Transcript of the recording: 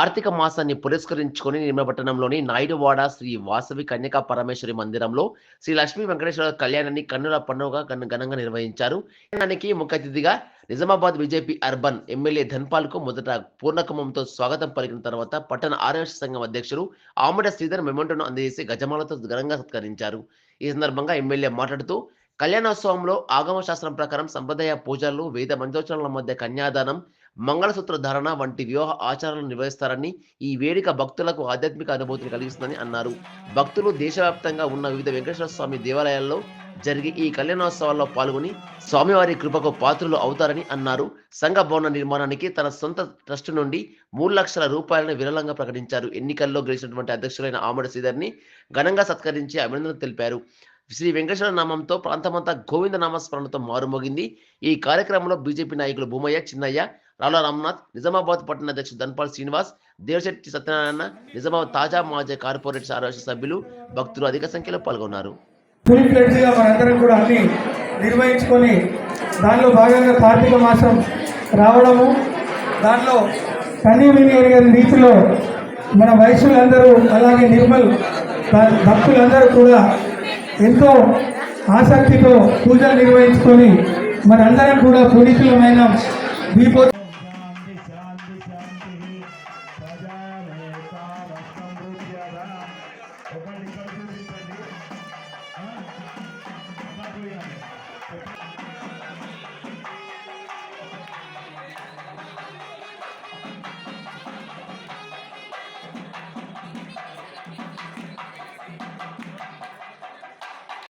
కార్తీక మాసాన్ని పురస్కరించుకొని నిర్మపట్టణంలోని నాయుడువాడ శ్రీ వాసవి కన్యకా పరమేశ్వరి మందిరంలో శ్రీ లక్ష్మీ వెంకటేశ్వర కళ్యాణాన్ని కన్నుల పండుగ ఘనంగా నిర్వహించారు. కళ్యాణానికి ముఖ్య అతిథిగా నిజామాబాద్ బీజేపీ అర్బన్ ఎమ్మెల్యే ధన్పాల్కు మొదట పూర్ణకుమంతో స్వాగతం పలికిన తర్వాత పట్టణ ఆరోగ్య సంఘం అధ్యక్షుడు ఆమడ శ్రీధర్ మెమెంటోను అందజేసి గజమాలతో ఘనంగా సత్కరించారు. ఈ సందర్భంగా ఎమ్మెల్యే మాట్లాడుతూ కళ్యాణోత్సవంలో ఆగమ శాస్త్రం ప్రకారం సంప్రదాయ పూజలు వేద మంత్రోచ్చరణల మధ్య కన్యాదానం మంగళసూత్ర ధారణ వంటి వివాహ ఆచారాలను నిర్వహిస్తారని ఈ వేడుక భక్తులకు ఆధ్యాత్మిక అనుభూతిని కలిగిస్తుందని అన్నారు. భక్తులు దేశవ్యాప్తంగా ఉన్న వివిధ వెంకటేశ్వర స్వామి దేవాలయాల్లో జరిగే ఈ కళ్యాణోత్సవాల్లో పాల్గొని స్వామివారి కృపకు పాత్రలు అవుతారని అన్నారు. సంఘ భవన నిర్మాణానికి తన సొంత ట్రస్ట్ నుండి మూడు లక్షల రూపాయలను విరళంగా ప్రకటించారు. ఎన్నికల్లో గెలిచినటువంటి అధ్యక్షులైన ఆమడ శ్రీధర్ని ఘనంగా సత్కరించి అభినందనలు తెలిపారు. శ్రీ వెంకటేశ్వర నామంతో ప్రాంతమంతా గోవింద నామస్మరణతో మారుమోగింది. ఈ కార్యక్రమంలో బీజేపీ నాయకులు భూమయ్య చిన్నయ్య రాలా రామ్నాథ్ నిజామాబాద్ పట్టణ అధ్యక్షుడు ధన్పాల్ శ్రీనివాస్ దేవశెట్టి సత్యనారాయణ నిజామాబాద్ తాజా మాజీ కార్పొరేట్ సారాశ సభ్యులు భక్తులు అధిక సంఖ్యలో పాల్గొన్నారు. మనందరం కూడా అన్ని నిర్వహించుకొని దానిలో భాగంగా కార్తీక మాసం రావడము దానిలో కన్నీ విని రీతిలో మన వయసులందరూ అలాగే నిర్మల్ భక్తులందరూ కూడా ఎంతో ఆసక్తితో పూజలు నిర్వహించుకొని మనందరం కూడా పునీతులమైన దీపోత్సవం শান্তি সদা